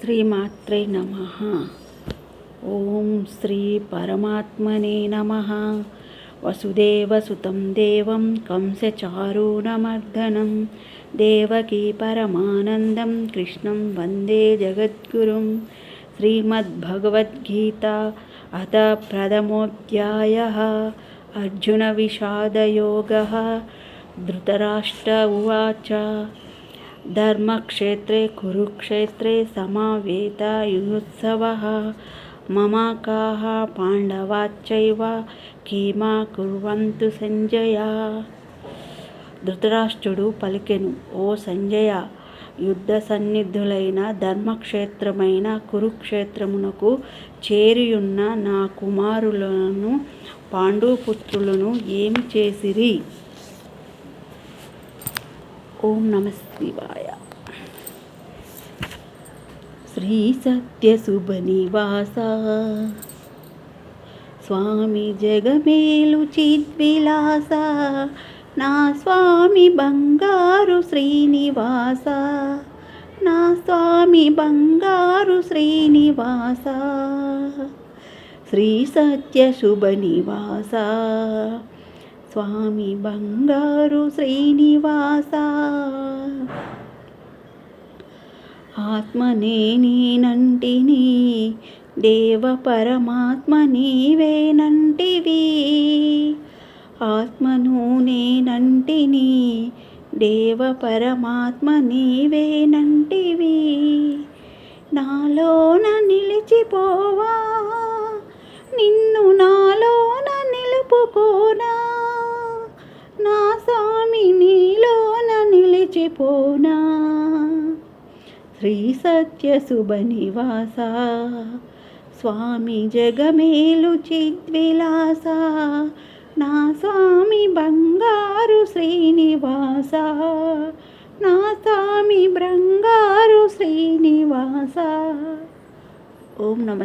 శ్రీమాత్రే నమ ఓం శ్రీ పరమాత్మనే నమ వసుదేవసుతం దేవం కంసచారూణమర్దనం దేవకీ పరమానందం కృష్ణం వందే జగద్గురుం శ్రీమద్భగవద్గీత అత ప్రథమోధ్యాయ అర్జున విషాదయోగ ధృతరాష్ట్ర ఉవాచ ధర్మక్షేత్రే కురుక్షేత్రే సమావేతయుత్సవः మమ మమాకాహ పాండవాశ్చైవ కీమా కుర్వంతు సంజయ ధృతరాష్ట్రుడు పలికెను ఓ సంజయ యుద్ధ సన్నిధులైన ధర్మక్షేత్రమైన కురుక్షేత్రమునకు చేరియున్న నా కుమారులను పాండుపుత్రులను ఏమి చేసిరి? ఓం నమ శివాయ. శ్రీ సత్యశుభనివాస స్వామి జగమేలు చిద్విలాస. నా స్వామి బంగారు శ్రీనివాస. నా స్వామి బంగారు శ్రీనివాస. శ్రీ సత్య శుభనివాస స్వామి బంగారు శ్రీనివాస. ఆత్మనే నేనంటిని దేవ పరమాత్మ నీవేనంటివి ఆత్మను నేనంటిని దేవ పరమాత్మ నీవేనంటివి నాలోన నిలిచిపోవా నిలిచిపోనా శ్రీ సత్య శుభనివాస స్వామి జగమేలు చిద్విలాస నా స్వామి బంగారు శ్రీనివాస నా స్వామి బంగారు శ్రీనివాస. ఓం నమ